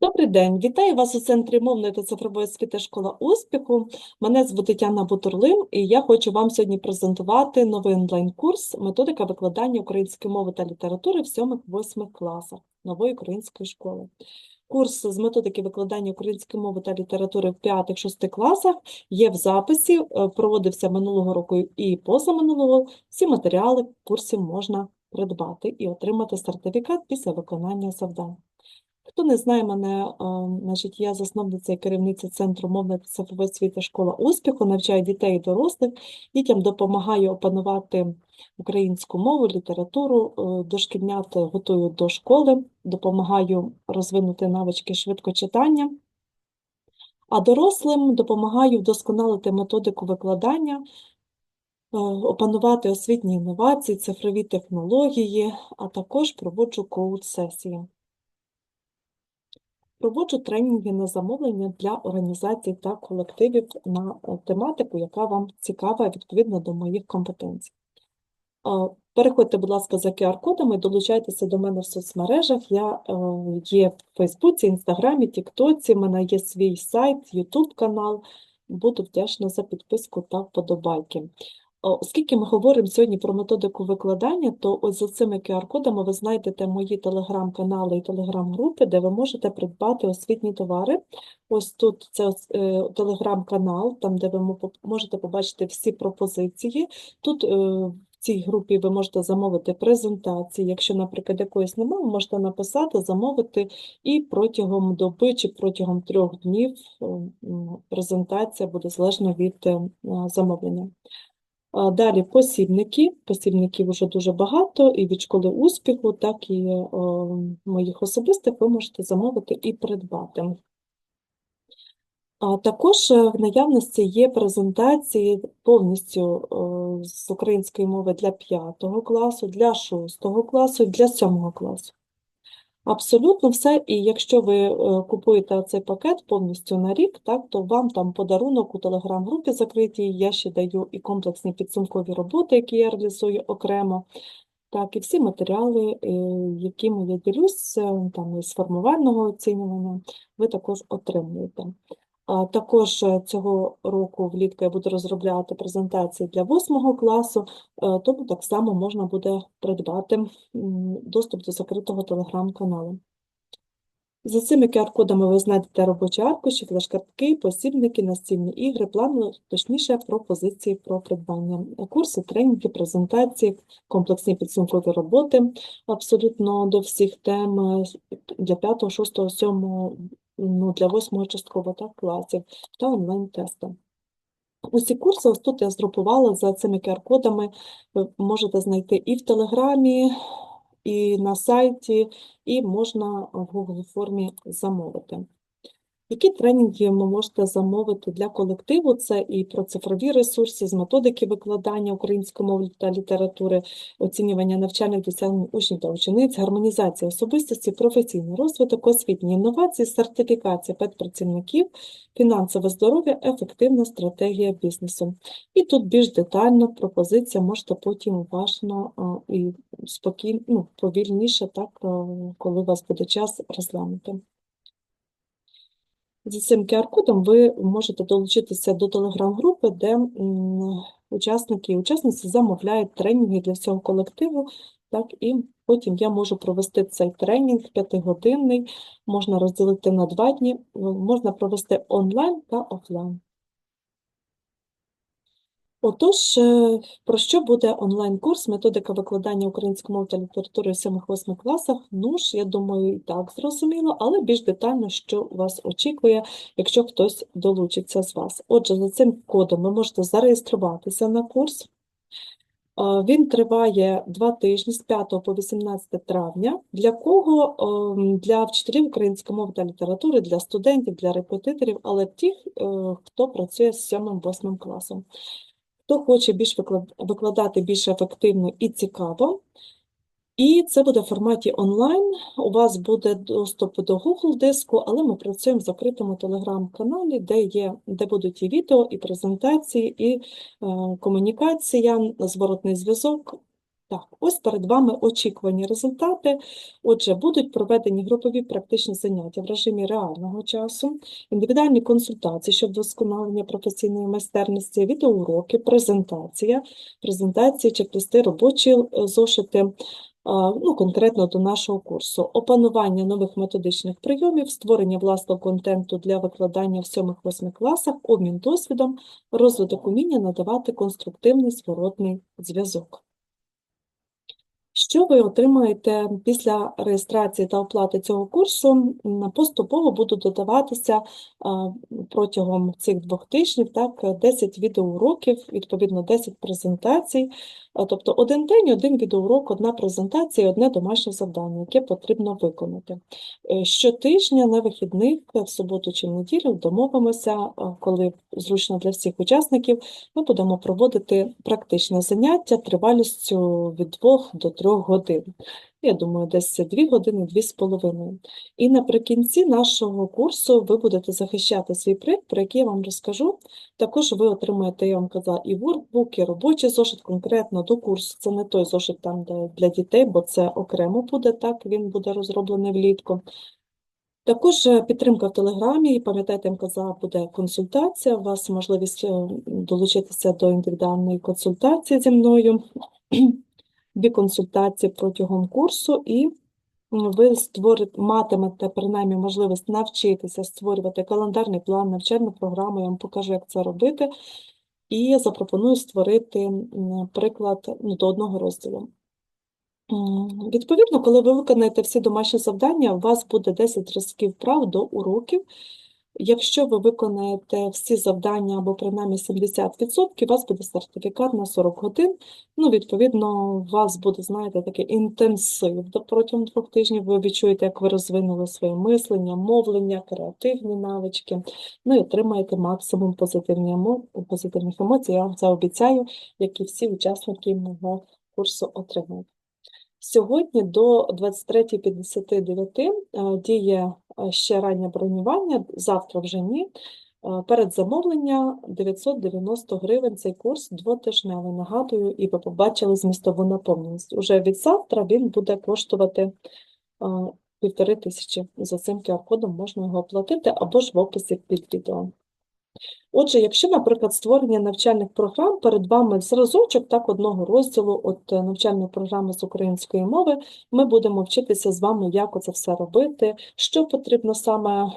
Добрий день, вітаю вас у Центрі мовної та цифрової освіти Школа успіху. Мене звуть Тетяна Бутурлин, і я хочу вам сьогодні презентувати новий онлайн-курс «Методика викладання української мови та літератури в 7-8 класах нової української школи. Курс з методики викладання української мови та літератури в 5-6 класах є в записі, е, проводився минулого року і позаминулого. Всі матеріали курсів можна придбати і отримати сертифікат після виконання завдань. Хто не знає мене, значить, я засновниця і керівниця Центру мовної та цифрової освіти Школа успіху, навчаю дітей і дорослих, дітям допомагаю опанувати українську мову, літературу, е, дошкільнят готую до школи, допомагаю розвинути навички швидкочитання, а дорослим допомагаю вдосконалити методику викладання, е, опанувати освітні інновації, цифрові технології, а також проводжу коуч-сесії. Проводжу тренінги на замовлення для організацій та колективів на е, тематику, яка вам цікава відповідно до моїх компетенцій. Е, Переходьте, будь ласка, за QR-кодами, долучайтеся до мене в соцмережах. Я е, є в Фейсбуці, Інстаграмі, Тіктоці, в мене є свій сайт, Ютуб канал. Буду вдячна за підписку та вподобайки. Оскільки ми говоримо сьогодні про методику викладання, то ось за цими QR-кодами ви знайдете мої телеграм-канали і телеграм-групи, де ви можете придбати освітні товари. Ось тут це е, телеграм-канал, там де ви можете побачити всі пропозиції. Тут е, в цій групі ви можете замовити презентації. Якщо, наприклад, якоїсь немає, ви можете написати, замовити, і протягом доби чи протягом трьох днів е, презентація буде залежно від замовлення. Далі посібники. Посібників вже дуже багато, і від школи успіху, так і е, моїх особистих ви можете замовити і придбати. А також е, в наявності є презентації повністю е, з української мови для 5 класу, для 6 класу і для 7 класу. Абсолютно все. І якщо ви е, купуєте цей пакет повністю на рік, так, то вам там подарунок у телеграм-групі закритій, я ще даю і комплексні підсумкові роботи, які я реалізую окремо. Так, і всі матеріали, е, якими я ділюсь, е, там із формувального оцінювання, ви також отримуєте. Також е, цього року влітку я буду розробляти презентації для 8 класу, е, тому так само можна буде придбати доступ до закритого телеграм-каналу. За цими QR-кодами ви знайдете робочі аркуші, флеш-картки, посібники, настільні ігри, плани, точніше, пропозиції про придбання. Курси, тренінги, презентації, комплексні підсумкові роботи абсолютно до всіх тем е, для 5, 6, 7, ну, для восьмого частково так, класів та онлайн-тести. Усі курси ось тут я згрупувала за цими QR-кодами. Ви можете знайти і в Телеграмі, і на сайті, і можна в Google формі замовити. Які тренінги ви можете замовити для колективу? Це і про цифрові ресурси, з методики викладання української мови та літератури, оцінювання навчальних досягнень учнів та учениць, гармонізація особистості, професійний розвиток, освітні інновації, сертифікація педпрацівників, фінансове здоров'я, ефективна стратегія бізнесу. І тут більш детально пропозиція можете потім уважно і спокійно, ну, повільніше, так, коли у вас буде час розглянути. За цим QR-кодом ви можете долучитися до телеграм-групи, де учасники і учасниці замовляють тренінги для всього колективу. Так, і потім я можу провести цей тренінг п'ятигодинний, можна розділити на два дні, можна провести онлайн та офлайн. Отож, е, про що буде онлайн-курс «Методика викладання української мови та літератури в 7-8 класах»? Ну ж, я думаю, і так зрозуміло, але більш детально, що вас очікує, якщо хтось долучиться з вас. Отже, за цим кодом ви можете зареєструватися на курс. Е, Він триває два тижні з 5 по 18 травня. Для кого? Ем, Для вчителів української мови та літератури, для студентів, для репетиторів, але тих, е, хто працює з 7-8 класом. Хто хоче більш викладати більш ефективно і цікаво, і це буде в форматі онлайн. У вас буде доступ до Google диску, але ми працюємо в закритому телеграм-каналі, де є, де будуть і відео, і презентації, і е, комунікація, зворотний зв'язок. Так, ось перед вами очікувані результати. Отже, будуть проведені групові практичні заняття в режимі реального часу, індивідуальні консультації щодо вдосконалення професійної майстерності, відеоуроки, презентація, презентації, чек-листи, робочі е, зошити, ну, конкретно до нашого курсу, опанування нових методичних прийомів, створення власного контенту для викладання в 7-8 класах, обмін досвідом, розвиток уміння надавати конструктивний зворотний зв'язок. Що ви отримаєте після реєстрації та оплати цього курсу? Поступово будуть додаватися протягом цих двох тижнів так, 10 відеоуроків, відповідно 10 презентацій. Тобто один день, один відеоурок, одна презентація, одне домашнє завдання, яке потрібно виконати. Е, Щотижня на вихідних, в суботу чи в неділю домовимося, коли зручно для всіх учасників, ми будемо проводити практичне заняття тривалістю від 2 до 3 годин. Я думаю, десь 2 години, 2,5. І наприкінці нашого курсу ви будете захищати свій проєкт, про який я вам розкажу. Також ви отримаєте, я вам казала, і воркбук, і робочий зошит конкретно до курсу. Це не той зошит там, де для дітей, бо це окремо буде так, він буде розроблений влітку. Також е, підтримка в Телеграмі, і пам'ятайте, я буде консультація, у вас можливість е, долучитися до індивідуальної консультації зі мною, дві консультації протягом курсу, і ви створите, матимете принаймні можливість навчитися створювати календарний план, навчальну програму, я вам покажу, як це робити, і запропоную створити приклад ну, до одного розділу. Відповідно, коли ви виконаєте всі домашні завдання, у вас буде 10 зразків вправ до уроків. Якщо ви виконаєте всі завдання або принаймні 70%, у вас буде сертифікат на 40 годин. Ну, відповідно, у вас буде, знаєте, такий інтенсив протягом двох тижнів. Ви відчуєте, як ви розвинули своє мислення, мовлення, креативні навички. Ну і отримаєте максимум позитивних емоцій. Я вам це обіцяю, як і всі учасники мого курсу отримають. Сьогодні до 23.59 е, діє ще раннє бронювання, завтра вже ні. Е, Передзамовлення 990 гривень цей курс двотижневий, нагадую, і ви побачили змістову наповненість. Уже від завтра він буде коштувати півтори тисячі. За цим QR-кодом можна його оплатити або ж в описі під відео. Отже, якщо, наприклад, створення навчальних програм перед вами зразочок так одного розділу от е, навчальної програми з української мови, ми будемо вчитися з вами, як це все робити, що потрібно саме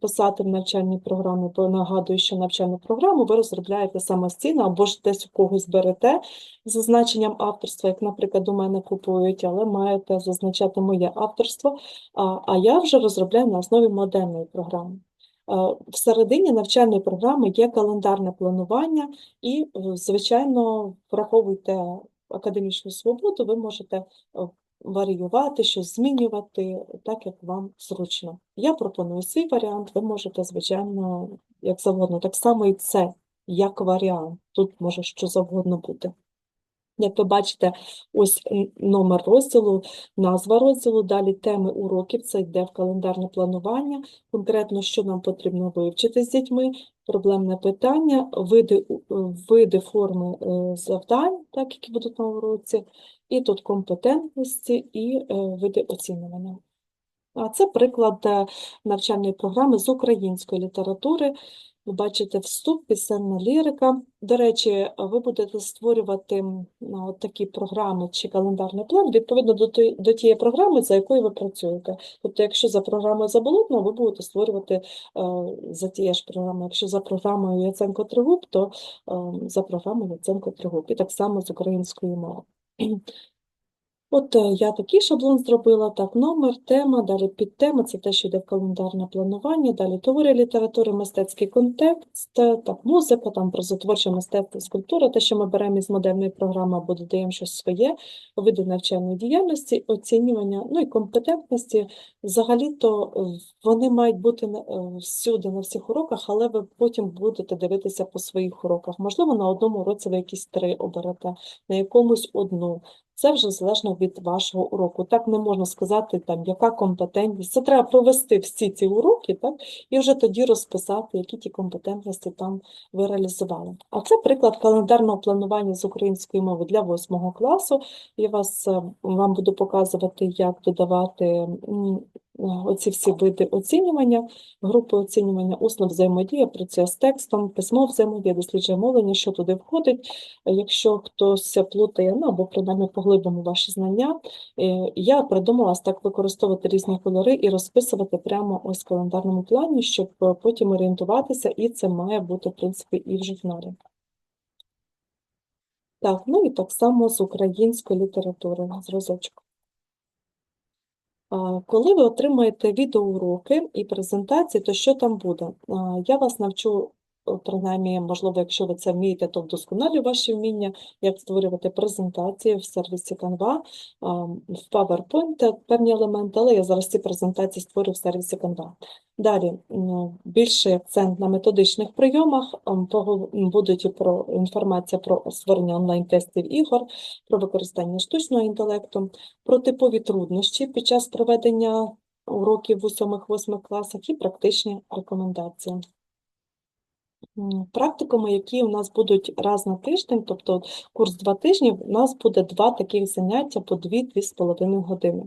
писати в навчальній програмі, бо нагадую, що навчальну програму ви розробляєте самостійно або ж десь у когось берете з зазначенням авторства, як, наприклад, у мене купують, але маєте зазначати моє авторство, а, а я вже розробляю на основі модельної програми. Е, Всередині навчальної програми є календарне планування, і, е, звичайно, враховуйте академічну свободу, ви можете е, варіювати, щось змінювати так, як вам зручно. Я пропоную свій варіант, ви можете, звичайно, як завгодно. Так само і це як варіант. Тут може що завгодно бути. Як ви бачите, ось номер розділу, назва розділу, далі теми уроків, це йде в календарне планування, конкретно, що нам потрібно вивчити з дітьми, проблемне питання, види, види форми е, завдань, так, які будуть на уроці, і тут компетентності і е, види оцінювання. А це приклад е, навчальної програми з української літератури. Ви бачите вступ, пісенна лірика. До речі, ви будете створювати ну, от такі програми чи календарний план відповідно до, до тієї програми, за якою ви працюєте. Тобто, якщо за програмою Заболотного, ви будете створювати е, за тією ж програмою. Якщо за програмою Яценко Тригуб, то е, за програмою Яценко Тригуб. І так само з української мови. От е, я такий шаблон зробила, так, номер, тема, далі підтема, це те, що йде в календарне планування, далі теорія літератури, мистецький контекст, е, так, музика, там прозотворче мистецтво, скульптура, те, що ми беремо із модельної програми або додаємо щось своє, види навчальної діяльності, оцінювання, ну і компетентності. Взагалі-то е, вони мають бути всюди, на всіх уроках, але ви потім будете дивитися по своїх уроках. Можливо, на одному уроці ви якісь три оберете, на якомусь одну. Це вже залежно від вашого уроку. Так не можна сказати, там, яка компетентність. Це треба провести всі ці уроки, так, і вже тоді розписати, які ті компетентності там ви реалізували. А це приклад календарного планування з української мови для 8 класу. Я вас, е, вам буду показувати, як додавати оці всі види оцінювання, групи оцінювання, усна взаємодія, працює з текстом, письмо взаємодія, досліджує мовлення, що туди входить. Якщо хтось плутає, ну або принаймні поглибимо ваші знання, е, я придумалась так використовувати різні кольори і розписувати прямо ось в календарному плані, щоб е, потім орієнтуватися, і це має бути, в принципі, і в журналі. Так, ну і так само з української літератури, зразочок. Коли ви отримаєте відеоуроки і презентації, то що там буде? Я вас навчу, принаймні, можливо, якщо ви це вмієте, то вдосконалю ваші вміння, як створювати презентації в сервісі Canva, в PowerPoint певні елементи, але я зараз ці презентації створю в сервісі Canva. Далі більший акцент на методичних прийомах, будуть про інформація про створення онлайн-тестів ігор, про використання штучного інтелекту, про типові труднощі під час проведення уроків в 7-8 класах і практичні рекомендації. Практикуми, які у нас будуть раз на тиждень, тобто курс два тижні, у нас буде два таких заняття по 2-2,5 години.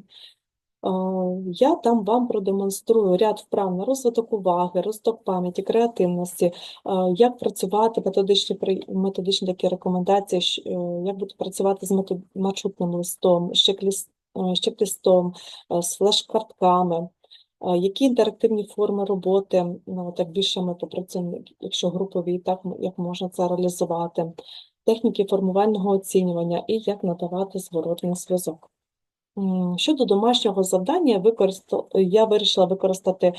Я там вам продемонструю ряд вправ на розвиток уваги, розвиток пам'яті, креативності, як працювати, методичні, методичні такі рекомендації, е, як бути працювати з маршрутним листом, чек-ліс- е, е, з флеш-картками, які інтерактивні форми роботи, ну, так більше ми попрацюємо, якщо групові, так як можна це реалізувати, техніки формувального оцінювання і як надавати зворотний зв'язок. Щодо домашнього завдання, я вирішила використати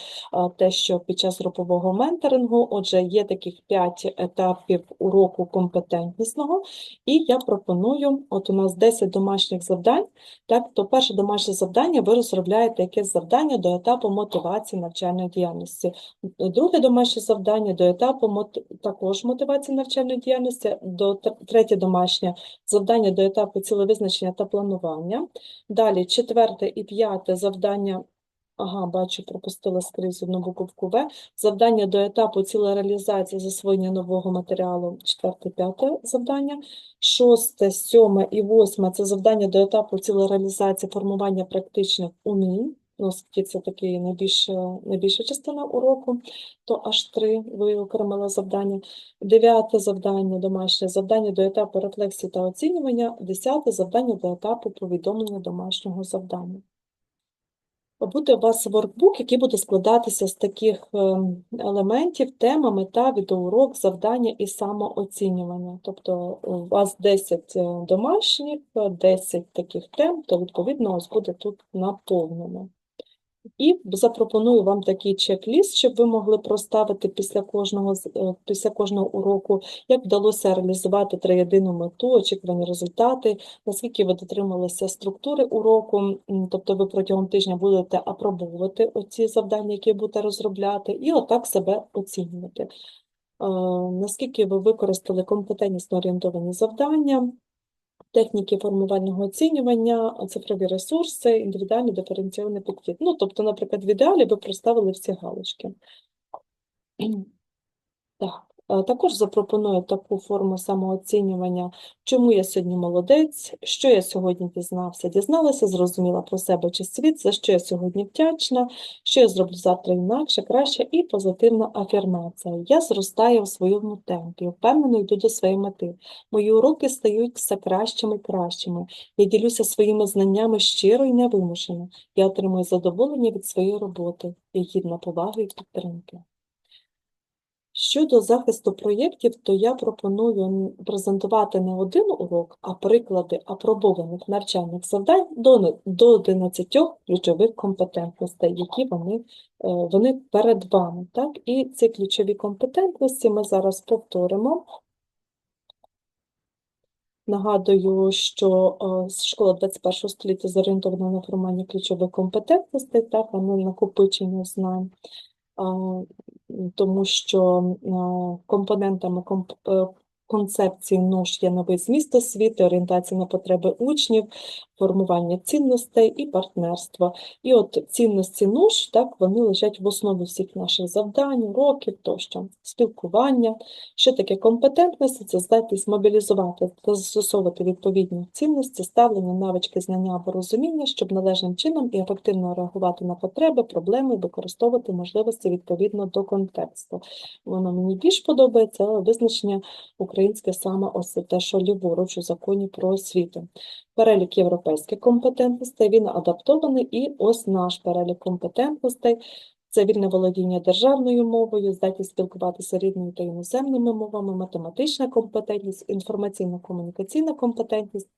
те, що під час групового менторингу, отже, є таких 5 етапів уроку компетентнісного, і я пропоную, от у нас 10 домашніх завдань, так, то перше домашнє завдання ви розробляєте якесь завдання до етапу мотивації навчальної діяльності. Друге домашнє завдання до етапу також мотивації навчальної діяльності, до третє домашнє завдання до етапу цілевизначення та планування. Далі четверте і п'яте завдання. Ага, бачу, пропустила скрізь одну буковку В. Завдання до етапу цілереалізації засвоєння нового матеріалу. Четверте, п'яте завдання. Шосте, сьоме і восьме це завдання до етапу цілереалізації формування практичних умінь. Оскільки це таки найбільша, найбільша частина уроку, то аж три ви окремили завдання. Дев'яте завдання, домашнє завдання до етапу рефлексії та оцінювання. Десяте завдання до етапу повідомлення домашнього завдання. Буде у вас воркбук, який буде складатися з таких ем, елементів, тема, мета, відеоурок, завдання і самооцінювання. Тобто у вас 10 е, домашніх, е, 10 таких тем, то відповідно ось буде тут наповнено. І запропоную вам такий чек-ліст, щоб ви могли проставити після кожного, е, після кожного уроку, як вдалося реалізувати триєдину мету, очікувані результати, наскільки ви дотрималися структури уроку, тобто ви протягом тижня будете апробовувати оці завдання, які будете розробляти, і отак себе оцінювати. Е, Наскільки ви використали компетентнісно орієнтовані завдання, техніки формувального оцінювання, цифрові ресурси, індивідуальний диференційний підхід. Ну, тобто, наприклад, в ідеалі ви проставили всі галочки. Так, також запропоную таку форму самооцінювання, чому я сьогодні молодець, що я сьогодні дізнався, дізналася, зрозуміла про себе чи світ, за що я сьогодні вдячна, що я зроблю завтра інакше, краще, і позитивна афірмація. Я зростаю в своєму темпі, впевнено йду до своєї мети. Мої уроки стають все кращими і кращими. Я ділюся своїми знаннями щиро і невимушено. Я отримую задоволення від своєї роботи і гідна поваги і підтримки. Щодо захисту проєктів, то я пропоную презентувати не один урок, а приклади апробованих навчальних завдань до, до 11 ключових компетентностей, які вони, е, вони перед вами. Так? І ці ключові компетентності ми зараз повторимо. Нагадую, що е, школа 21 століття зорієнтована на формування ключових компетентностей, так, а не накопичення знань. Тому що а, компонентами комп- е, концепції НУШ є новий зміст освіти, орієнтація на потреби учнів, формування цінностей і партнерство. І от цінності НУШ, так, вони лежать в основі всіх наших завдань, уроків тощо. Спілкування. Що таке компетентність? Це здатність мобілізувати та застосовувати відповідні цінності, ставлення, навички, знання або розуміння, щоб належним чином і ефективно реагувати на потреби, проблеми, використовувати можливості відповідно до контексту. Воно мені більш подобається, але визначення українське саме ось те, що ліворуч у законі про освіту. Перелік європейських компетентностей, він адаптований, і ось наш перелік компетентностей. Це вільне володіння державною мовою, здатність спілкуватися рідною та іноземними мовами, математична компетентність, інформаційно-комунікаційна компетентність,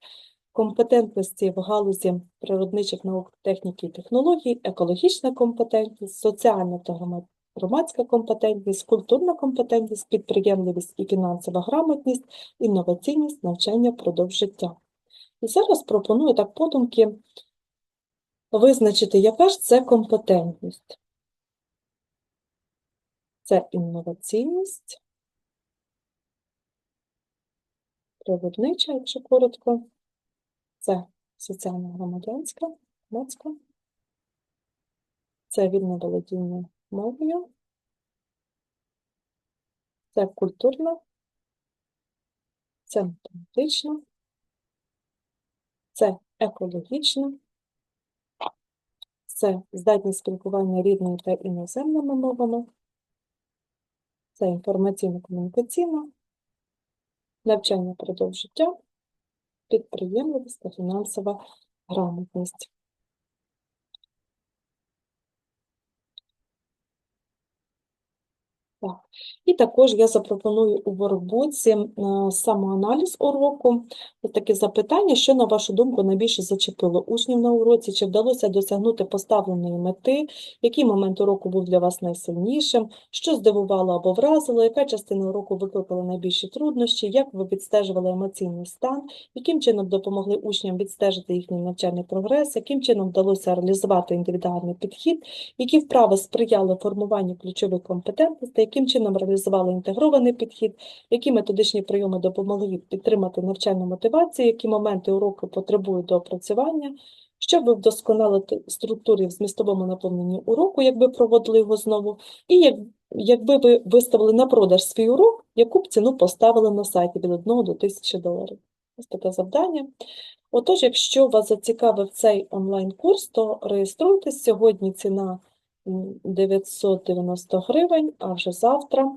компетентності в галузі природничих наук, техніки і технологій, екологічна компетентність, соціальна та громадська компетентність, культурна компетентність, підприємливість і фінансова грамотність, інноваційність, навчання впродовж життя. І зараз пропоную так подумки визначити, яка ж це компетентність. Це інноваційність, природнича, якщо коротко, це соціально-громадянська, громадська, це вільне володіння мовою, це культурна, це математична, це екологічна, це здатність спілкування рідною та іноземними мовами, це інформаційно-комунікаційна, навчання продовж життя, підприємливість та фінансова грамотність. Так. І також я запропоную у воркбуці е, самоаналіз уроку. Таке запитання, що, на вашу думку, найбільше зачепило учнів на уроці, чи вдалося досягнути поставленої мети, який момент уроку був для вас найсильнішим, що здивувало або вразило, яка частина уроку викликала найбільші труднощі, як ви відстежували емоційний стан, яким чином допомогли учням відстежити їхній навчальний прогрес, яким чином вдалося реалізувати індивідуальний підхід, які вправи сприяли формуванню ключових компетентностей, яким чином реалізували інтегрований підхід, які методичні прийоми допомогли підтримати навчальну мотивацію, які моменти уроку потребують доопрацювання, щоб вдосконалити структурі в змістовому наповненні уроку, якби проводили його знову, і як, якби ви виставили на продаж свій урок, яку б ціну поставили на сайті від 1 до 1000 доларів. Ось таке завдання. Отож, якщо вас зацікавив цей онлайн-курс, то реєструйтесь. Сьогодні ціна 990 гривень, а вже завтра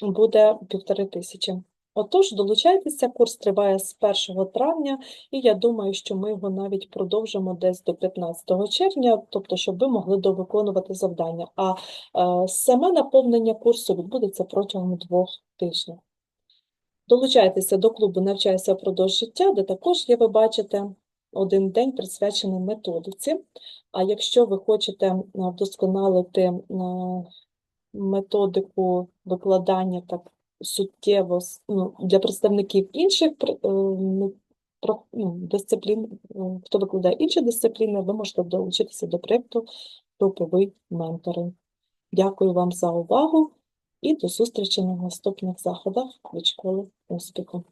буде півтори тисячі. Отож, долучайтеся, курс триває з 1 травня, і я думаю, що ми його навіть продовжимо десь до 15 червня, тобто, щоб ви могли довиконувати завдання. А е, саме наповнення курсу відбудеться протягом двох тижнів. Долучайтеся до клубу «Навчайся впродовж життя», де також є, ви бачите, один день присвячений методиці. А якщо ви хочете е, вдосконалити е, методику викладання так суттєво ну, для представників інших е, ну, ну, дисциплін, хто викладає інші дисципліни, ви можете долучитися до проєкту «Груповий менторинг». Дякую вам за увагу і до зустрічі на наступних заходах від школи успіху.